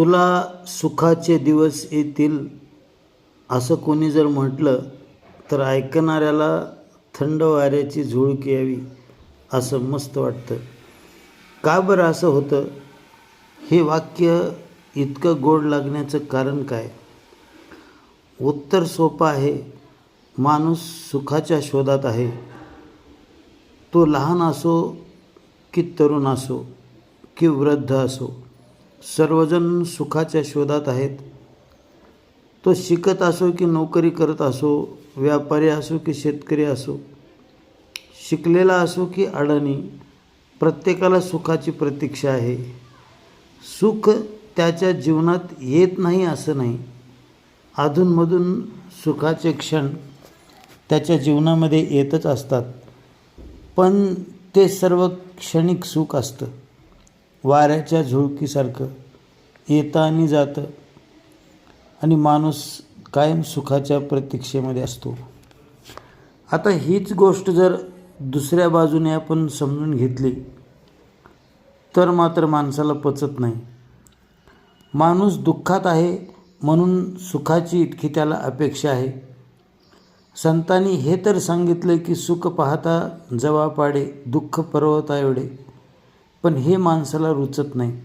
तुला सुखाचे दिवस येतील असं कोणी जर म्हटलं तर ऐकणाऱ्याला थंड वाऱ्याची झुळूक यावी असं मस्त वाटतं. का बरं असं होतं? हे वाक्य इतकं गोड लागण्याचं कारण काय? उत्तर सोपं आहे. माणूस सुखाच्या शोधात आहे. तो लहान असो की तरुण असो की वृद्ध असो. सर्वजण सुखाच्या शोधात आहेत. तो शिकत असो की नोकरी करत असो व्यापारी असो की शेतकरी असो शिकलेला असो की अडाणी प्रत्येकाला सुखाची प्रतीक्षा आहे. सुख त्याच्या जीवनात येत नाही असं नाही. अधूनमधून सुखाचे क्षण त्याच्या जीवनामध्ये येतच असतात. पण ते सर्व क्षणिक सुख असतं. वाऱ्याच्या झुळकीसारखं येतं आणि जातं. आणि माणूस कायम सुखाच्या प्रतीक्षेमध्ये असतो. आता हीच गोष्ट जर दुसऱ्या बाजूने आपण समजून घेतली तर मात्र माणसाला पचत नाही. माणूस दुःखात आहे म्हणून सुखाची इतकी त्याला अपेक्षा आहे. संतांनी हे तर सांगितलं की सुख पाहता जवा पाडे दुःख पर्वता एवढे. पण हे माणसाला रुचत नाही.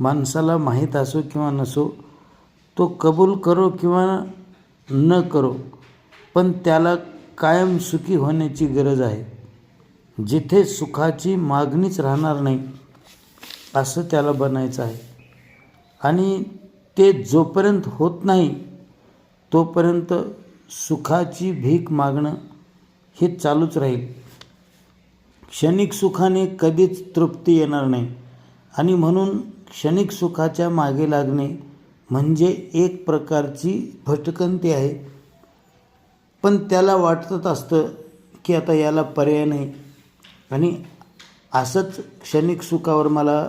माणसाला माहीत असो किंवा नसो तो कबूल करो किंवा न करो पण त्याला कायम सुखी होण्याची गरज आहे. जिथे सुखाची मागणीच राहणार नाही असं त्याला बनायचं आहे. आणि ते जोपर्यंत होत नाही तोपर्यंत सुखाची भीक मागणं हे चालूच राहील. क्षणिक सुखाने कधीच तृप्ती येणार नाही. आणि म्हणून क्षणिक सुखाच्या मागे लागणे म्हणजे एक प्रकारची भटकंती आहे. पण त्याला वाटत असतं की आता याला पर्याय नाही. आणि असंच क्षणिक सुखावर मला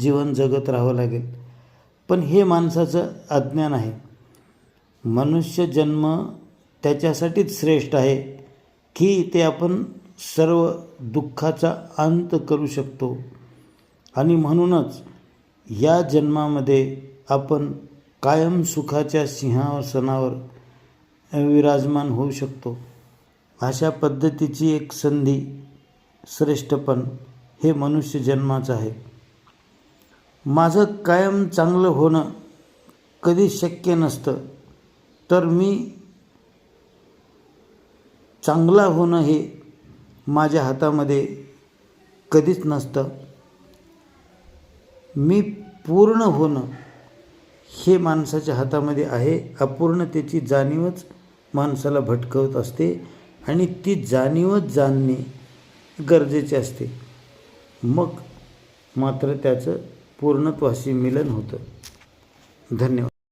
जीवन जगत राहावं लागेल. पण हे माणसाचं अज्ञान आहे. मनुष्य जन्म त्याच्यासाठीच श्रेष्ठ आहे की ते आपण सर्व दुःखाचा अंत करू शकतो. आणि म्हणूनच या जन्मामध्ये आपण कायम सुखाच्या सिंहासनावर विराजमान होऊ शकतो. अशा पद्धतीची एक संधी श्रेष्ठपण हे मनुष्य जन्माचं आहे. माझं कायम चांगलं होणं कधी शक्य नसतं तर मी चांगला होणं हे माझ्या हातामध्ये कधीच नसतं. मी पूर्ण होणं हे माणसाच्या हातामध्ये आहे. अपूर्णतेची जाणीवच माणसाला भटकवत असते आणि ती जाणीवच जाणणे गरजेचे असते. मग मात्र त्याचं पूर्णत्वाशी मिलन होतं. धन्यवाद.